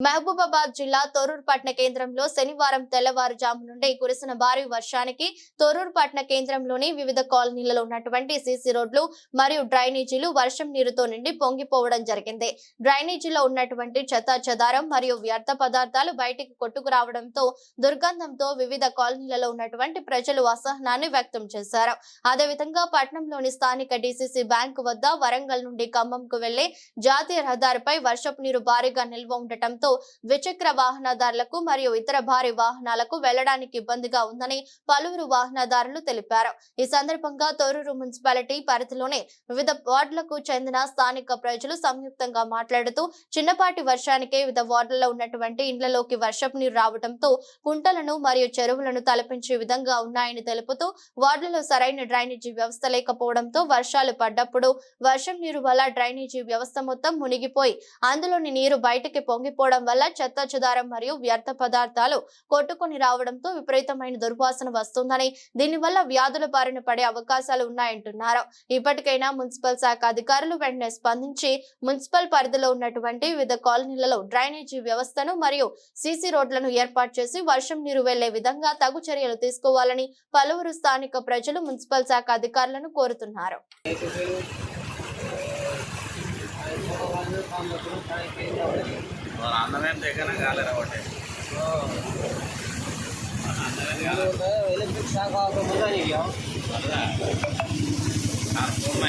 మహబూబాబాద్ జిల్లా తొర్రూరు పట్టణ కేంద్రంలో శనివారం తెల్లవారుజాము నుండి కురిసిన భారీ వర్షానికి తొర్రూరు పట్టణ కేంద్రంలోని వివిధ కాలనీలలో ఉన్నటువంటి సీసీ రోడ్లు మరియు డ్రైనేజీలు వర్షం నీరుతో నిండి పొంగిపోవడం జరిగింది. డ్రైనేజీలో ఉన్నటువంటి చెత్త చెదారం మరియు వ్యర్థ పదార్థాలు బయటికి కొట్టుకురావడంతో దుర్గంధంతో వివిధ కాలనీలలో ఉన్నటువంటి ప్రజలు అసహనాన్ని వ్యక్తం చేశారు. అదేవిధంగా పట్టణంలోని స్థానిక డీసీసీ బ్యాంకు వద్ద వరంగల్ నుండి ఖమ్మంకు వెళ్ళే జాతీయ రహదారిపై వర్షపు నీరు భారీగా నిల్వ ఉండటంతో ద్విచక్ర వాహనదారులకు మరియు ఇతర భారీ వాహనాలకు వెళ్ళడానికి ఇబ్బందిగా ఉందని పలువురు వాహనదారులు తెలిపారు. ఈ సందర్భంగా తొర్రూరు మున్సిపాలిటీ పరిధిలోని వివిధ వార్డులకు చెందిన స్థానిక ప్రజలు సంయుక్తంగా మాట్లాడుతూ చిన్నపాటి వర్షానికే వివిధ వార్డులలో ఉన్నటువంటి ఇండ్లలోకి వర్షపు నీరు రావడంతో కుంటలను మరియు చెరువులను తలపించే విధంగా ఉన్నాయని తెలుపుతూ వార్డులలో సరైన డ్రైనేజీ వ్యవస్థ లేకపోవడంతో వర్షాలు పడ్డప్పుడు వర్షం నీరు వల్ల డ్రైనేజీ వ్యవస్థ మొత్తం మునిగిపోయి అందులోని నీరు బయటికి పొంగిపోవడం వల్ల చెత్త చెదారం మరియు వ్యర్థ పదార్థాలు కొట్టుకుని రావడంతో విపరీతమైన దుర్వాసన వస్తుందని దీనివల్ల వ్యాధుల బారిన పడే అవకాశాలు ఉన్నాయంటున్నారు. ఇప్పటికైనా మున్సిపల్ శాఖ అధికారులు వెంటనే స్పందించి మున్సిపల్ పరిధిలో ఉన్నటువంటి వివిధ కాలనీలలో డ్రైనేజీ వ్యవస్థను మరియు సీసీ రోడ్లను ఏర్పాటు చేసి వర్షం నీరు వెళ్ళే విధంగా తగు చర్యలు తీసుకోవాలని పలువురు స్థానిక ప్రజలు మున్సిపల్ శాఖ అధికారులను కోరుతున్నారు. అందమైన దగ్గర కాలేరా ఒకటి ఎలక్ట్రిక్ షాక్ ఆగకుండా నీకు వరదా ఆ ఫోన్